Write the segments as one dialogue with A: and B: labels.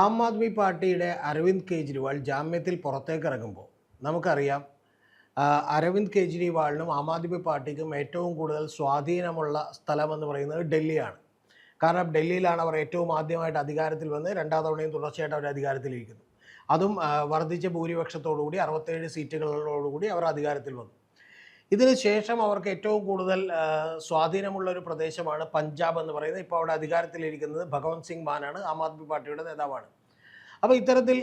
A: ആം ആദ്മി പാർട്ടിയുടെ അരവിന്ദ് കെജ്രിവാൾ ജാമ്യത്തിൽ പുറത്തേക്ക് ഇറങ്ങുമ്പോൾ നമുക്കറിയാം അരവിന്ദ് കെജ്രിവാളിനും ആം ആദ്മി പാർട്ടിക്കും ഏറ്റവും കൂടുതൽ സ്വാധീനമുള്ള സ്ഥലമെന്ന് പറയുന്നത് ഡൽഹിയാണ്. കാരണം ഡൽഹിയിലാണ് അവർ ഏറ്റവും ആദ്യമായിട്ട് അധികാരത്തിൽ വന്ന് രണ്ടാം തവണയും തുടർച്ചയായിട്ട് അവർ അധികാരത്തിലിരിക്കുന്നു. അതും വർദ്ധിച്ച ഭൂരിപക്ഷത്തോടുകൂടി അറുപത്തേഴ് സീറ്റുകളോടുകൂടി അവർ അധികാരത്തിൽ വന്നു. ഇതിന് ശേഷം അവർക്ക് ഏറ്റവും കൂടുതൽ സ്വാധീനമുള്ള ഒരു പ്രദേശമാണ് പഞ്ചാബ് എന്ന് പറയുന്നത്. ഇപ്പോൾ അവിടെ അധികാരത്തിലിരിക്കുന്നത് ഭഗവന്ത് സിംഗ് മാനാണ് ആം ആദ്മി പാർട്ടിയുടെ നേതാവാണ്. അപ്പോൾ ഇത്തരത്തിൽ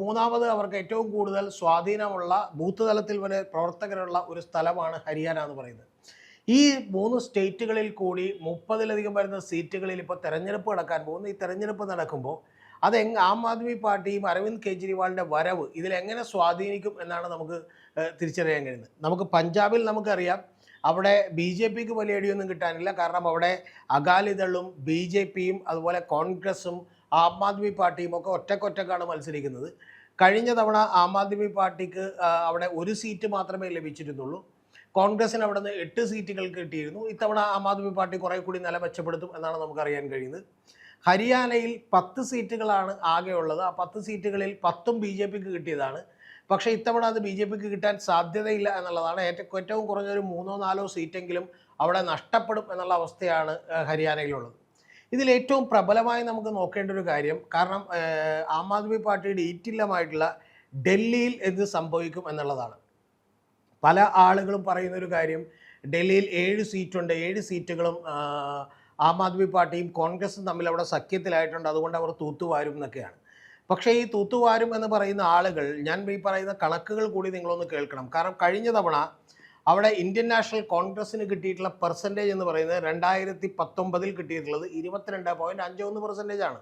A: മൂന്നാമത് അവർക്ക് ഏറ്റവും കൂടുതൽ സ്വാധീനമുള്ള ബൂത്ത് തലത്തിൽ വരെ പ്രവർത്തകരുള്ള ഒരു സ്ഥലമാണ് ഹരിയാന എന്ന് പറയുന്നത്. ഈ മൂന്ന് സ്റ്റേറ്റുകളിൽ കൂടി മുപ്പതിലധികം വരുന്ന സീറ്റുകളിൽ ഇപ്പോൾ തെരഞ്ഞെടുപ്പ് നടക്കാൻ പോകുന്നു. ഈ തെരഞ്ഞെടുപ്പ് നടക്കുമ്പോൾ അത് ആം ആദ്മി പാർട്ടിയും അരവിന്ദ് കെജ്രിവാളിന്റെ വരവ് ഇതിലെങ്ങനെ സ്വാധീനിക്കും എന്നാണ് നമുക്ക് തിരിച്ചറിയാൻ കഴിയുന്നത്. നമുക്ക് പഞ്ചാബിൽ നമുക്കറിയാം അവിടെ ബി ജെ പിക്ക് വലിയ അടിയൊന്നും കിട്ടാനില്ല. കാരണം അവിടെ അകാലിദളും ബി ജെ പിയും അതുപോലെ കോൺഗ്രസും ആം ആദ്മി പാർട്ടിയും ഒക്കെ ഒറ്റക്കൊറ്റക്കാണ് മത്സരിക്കുന്നത്. കഴിഞ്ഞ തവണ ആം ആദ്മി പാർട്ടിക്ക് അവിടെ ഒരു സീറ്റ് മാത്രമേ ലഭിച്ചിരുന്നുള്ളൂ. കോൺഗ്രസിന് അവിടെ നിന്ന് എട്ട് സീറ്റുകൾ കിട്ടിയിരുന്നു. ഇത്തവണ ആം ആദ്മി പാർട്ടി കുറേ കൂടി നില മെച്ചപ്പെടുത്തും എന്നാണ് നമുക്കറിയാൻ കഴിയുന്നത്. ഹരിയാനയിൽ പത്ത് സീറ്റുകളാണ് ആകെ ഉള്ളത് ആ പത്ത് സീറ്റുകളിൽ പത്തും ബി ജെ പിക്ക് കിട്ടിയതാണ്. പക്ഷേ ഇത്തവണ അത് ബി ജെ പിക്ക് കിട്ടാൻ സാധ്യതയില്ല എന്നുള്ളതാണ് ഏറ്റവും ഏറ്റവും കുറഞ്ഞൊരു മൂന്നോ നാലോ സീറ്റെങ്കിലും അവിടെ നഷ്ടപ്പെടും എന്നുള്ള അവസ്ഥയാണ് ഹരിയാനയിലുള്ളത്. ഇതിൽ ഏറ്റവും പ്രബലമായി നമുക്ക് നോക്കേണ്ട ഒരു കാര്യം കാരണം ആം ആദ്മി പാർട്ടിയുടെ ഈറ്റില്ലമായിട്ടുള്ള ഡൽഹിയിൽ എന്ത് സംഭവിക്കും എന്നുള്ളതാണ്. പല ആളുകളും പറയുന്നൊരു കാര്യം ഡൽഹിയിൽ ഏഴ് സീറ്റുണ്ട് ഏഴ് സീറ്റുകളും ആ, ആദ്മി പാർട്ടിയും കോൺഗ്രസും തമ്മിൽ അവിടെ സഖ്യത്തിലായിട്ടുണ്ട്. അതുകൊണ്ട് അവർ തൂത്തുവാരും എന്നൊക്കെയാണ്. പക്ഷേ ഈ തൂത്തുവാരും എന്ന് പറയുന്ന ആളുകൾ ഞാൻ ഈ പറയുന്ന കണക്കുകൾ കൂടി നിങ്ങളൊന്ന് കേൾക്കണം. കാരണം കഴിഞ്ഞ തവണ അവിടെ ഇന്ത്യൻ നാഷണൽ കോൺഗ്രസിന് കിട്ടിയിട്ടുള്ള പെർസെന്റേജ് എന്ന് പറയുന്നത് രണ്ടായിരത്തി പത്തൊമ്പതിൽ കിട്ടിയിട്ടുള്ളത് ഇരുപത്തിരണ്ട് പോയിന്റ് അഞ്ച് ഒന്ന് പെർസെന്റേജ് ആണ്.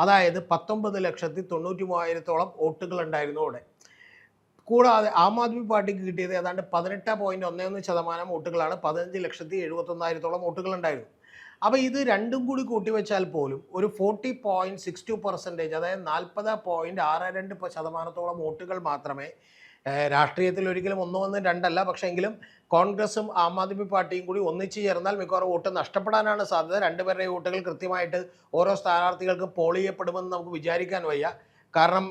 A: അതായത് പത്തൊമ്പത് ലക്ഷത്തി തൊണ്ണൂറ്റി മൂവായിരത്തോളം വോട്ടുകൾ ഉണ്ടായിരുന്നു അവിടെ. കൂടാതെ ആം ആദ്മി പാർട്ടിക്ക് കിട്ടിയത് ഏതാണ്ട് പതിനെട്ട് പോയിന്റ് ഒന്നേ ഒന്ന് ശതമാനം വോട്ടുകളാണ്. പതിനഞ്ച് ലക്ഷത്തി എഴുപത്തൊന്നായിരത്തോളം വോട്ടുകൾ ഉണ്ടായിരുന്നു അപ്പോൾ ഇത് രണ്ടും കൂടി കൂട്ടിവെച്ചാൽ പോലും ഒരു forty point six two percentage അതായത് നാൽപ്പത് പോയിന്റ് ആറ് രണ്ട് ശതമാനത്തോളം വോട്ടുകൾ മാത്രമേ രാഷ്ട്രീയത്തിൽ ഒരിക്കലും ഒന്നും ഒന്നും രണ്ടല്ല. പക്ഷേ എങ്കിലും കോൺഗ്രസും ആം ആദ്മി പാർട്ടിയും കൂടി ഒന്നിച്ച് ചേർന്നാൽ മിക്കവാറും വോട്ട് നഷ്ടപ്പെടാനാണ് സാധ്യത. രണ്ടുപേരുടെ വോട്ടുകൾ കൃത്യമായിട്ട് ഓരോ സ്ഥാനാർത്ഥികൾക്കും പോൾ ചെയ്യപ്പെടുമെന്ന് നമുക്ക് വിചാരിക്കാൻ വയ്യ. കാരണം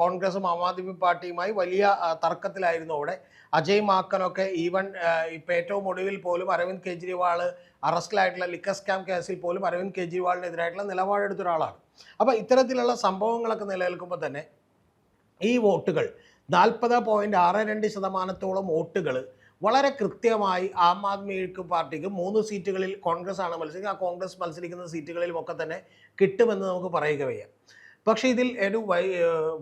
A: കോൺഗ്രസും ആം ആദ്മി പാർട്ടിയുമായി വലിയ തർക്കത്തിലായിരുന്നു അവിടെ. അജയ് മാക്കനൊക്കെ ഈവൻ ഇപ്പം ഏറ്റവും ഒടുവിൽ പോലും അരവിന്ദ് കെജ്രിവാൾ അറസ്റ്റിലായിട്ടുള്ള ലിക്കർ സ്കാം കേസിൽ പോലും അരവിന്ദ് കെജ്രിവാളിനെതിരായിട്ടുള്ള നിലപാടെടുത്ത ഒരാളാണ്. അപ്പോൾ ഇത്തരത്തിലുള്ള സംഭവങ്ങളൊക്കെ നിലനിൽക്കുമ്പോൾ തന്നെ ഈ വോട്ടുകൾ നാൽപ്പത് പോയിന്റ് ആറ് രണ്ട് ശതമാനത്തോളം വോട്ടുകൾ വളരെ കൃത്യമായി ആം ആദ്മി പാർട്ടിക്ക് മൂന്ന് സീറ്റുകളിൽ കോൺഗ്രസ് ആണ് മത്സരിക്കുക ആ കോൺഗ്രസ് മത്സരിക്കുന്ന സീറ്റുകളിലും ഒക്കെ തന്നെ കിട്ടുമെന്ന് നമുക്ക് പറയുക വയ്യ. പക്ഷേ ഇതിൽ ഒരു വൈ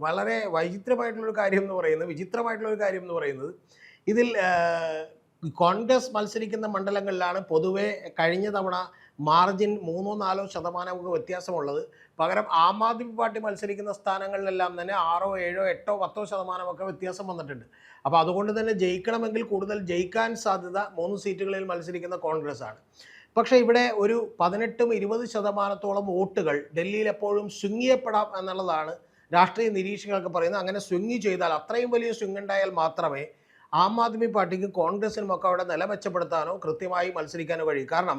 A: വളരെ വൈചിത്രമായിട്ടുള്ളൊരു കാര്യം എന്ന് പറയുന്നത് വിചിത്രമായിട്ടുള്ളൊരു കാര്യം എന്ന് പറയുന്നത് ഇതിൽ കോൺഗ്രസ് മത്സരിക്കുന്ന മണ്ഡലങ്ങളിലാണ് പൊതുവെ കഴിഞ്ഞ തവണ മാർജിൻ മൂന്നോ നാലോ ശതമാനമൊക്കെ വ്യത്യാസമുള്ളത്. പകരം ആം ആദ്മി പാർട്ടി മത്സരിക്കുന്ന സ്ഥാനങ്ങളിലെല്ലാം തന്നെ ആറോ ഏഴോ എട്ടോ പത്തോ ശതമാനമൊക്കെ വ്യത്യാസം വന്നിട്ടുണ്ട്. അപ്പോൾ അതുകൊണ്ട് തന്നെ ജയിക്കണമെങ്കിൽ കൂടുതൽ ജയിക്കാൻ സാധ്യത മൂന്ന് സീറ്റുകളിൽ മത്സരിക്കുന്ന കോൺഗ്രസ് ആണ് പക്ഷേ ഇവിടെ ഒരു പതിനെട്ടും ഇരുപത് ശതമാനത്തോളം വോട്ടുകൾ ഡൽഹിയിൽ എപ്പോഴും ശുങ്ങിയപ്പെടാം എന്നുള്ളതാണ് രാഷ്ട്രീയ നിരീക്ഷകർക്ക് പറയുന്നത്. അങ്ങനെ സ്വിങ്ങി ചെയ്താൽ അത്രയും വലിയ സ്വിങ് ഉണ്ടായാൽ മാത്രമേ ആം ആദ്മി പാർട്ടിക്കും കോൺഗ്രസിനും ഒക്കെ അവിടെ നില മെച്ചപ്പെടുത്താനോ കൃത്യമായി മത്സരിക്കാനോ കഴിയും. കാരണം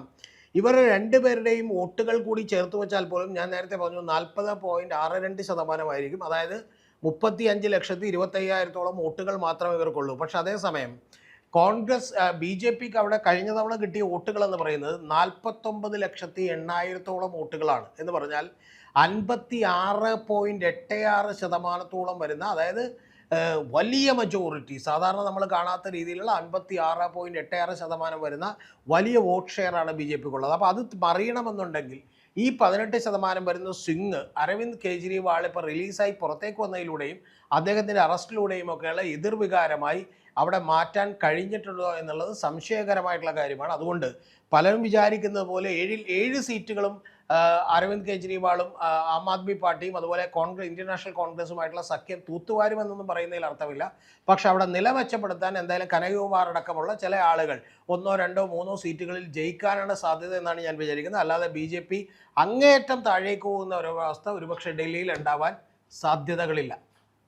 A: ഇവർ രണ്ടുപേരുടെയും വോട്ടുകൾ കൂടി ചേർത്ത് വെച്ചാൽ പോലും ഞാൻ നേരത്തെ പറഞ്ഞു നാൽപ്പത് പോയിന്റ് ആറ് രണ്ട് ശതമാനമായിരിക്കും. അതായത് മുപ്പത്തി അഞ്ച് ലക്ഷത്തി ഇരുപത്തയ്യായിരത്തോളം വോട്ടുകൾ മാത്രമേ ഇവർക്കുള്ളൂ. പക്ഷെ അതേസമയം കോൺഗ്രസ് ബി ജെ പിക്ക് അവിടെ കഴിഞ്ഞ തവണ കിട്ടിയ വോട്ടുകൾ എന്ന് പറയുന്നത് നാൽപ്പത്തൊമ്പത് ലക്ഷത്തി എണ്ണായിരത്തോളം വോട്ടുകളാണ്. എന്ന് പറഞ്ഞാൽ അൻപത്തി ആറ് പോയിന്റ് എട്ട് ആറ് ശതമാനത്തോളം വരുന്ന അതായത് വലിയ മജോറിറ്റി സാധാരണ നമ്മൾ കാണാത്ത രീതിയിലുള്ള അൻപത്തി ആറ് പോയിന്റ് എട്ട് ആറ് ശതമാനം വരുന്ന വലിയ വോട്ട് ഷെയറാണ് ബി ജെ പിക്കുള്ളത്. അപ്പോൾ അത് മറിയണമെന്നുണ്ടെങ്കിൽ ഈ പതിനെട്ട് ശതമാനം വരുന്ന സിംഗ് അരവിന്ദ് കെജ്രിവാൾ ഇപ്പോൾ റിലീസായി പുറത്തേക്ക് വന്നതിലൂടെയും അദ്ദേഹത്തിന്റെ അറസ്റ്റിലൂടെയും ഒക്കെയുള്ള എതിർവികാരമായി അവിടെ മാറ്റാൻ കഴിഞ്ഞിട്ടുണ്ടോ എന്നുള്ളത് സംശയകരമായിട്ടുള്ള കാര്യമാണ്. അതുകൊണ്ട് പലരും വിചാരിക്കുന്നത് പോലെ ഏഴിൽ ഏഴ് സീറ്റുകളും അരവിന്ദ് കെജ്രിവാളും ആം ആദ്മി പാർട്ടിയും അതുപോലെ കോൺഗ്രസ് ഇന്ത്യൻ നാഷണൽ കോൺഗ്രസുമായിട്ടുള്ള സഖ്യം തൂത്തുവാരുമെന്നൊന്നും പറയുന്നതിൽ അർത്ഥമില്ല. പക്ഷെ അവിടെ നില മെച്ചപ്പെടുത്താൻ എന്തായാലും കനകകുമാർ അടക്കമുള്ള ചില ആളുകൾ ഒന്നോ രണ്ടോ മൂന്നോ സീറ്റുകളിൽ ജയിക്കാനാണ് സാധ്യത എന്നാണ് ഞാൻ വിചാരിക്കുന്നത്. അല്ലാതെ ബി ജെ പി അങ്ങേയറ്റം താഴേക്ക് പോകുന്ന ഒരു അവസ്ഥ ഒരുപക്ഷെ ഡൽഹിയിൽ ഉണ്ടാവാൻ സാധ്യതകളില്ല.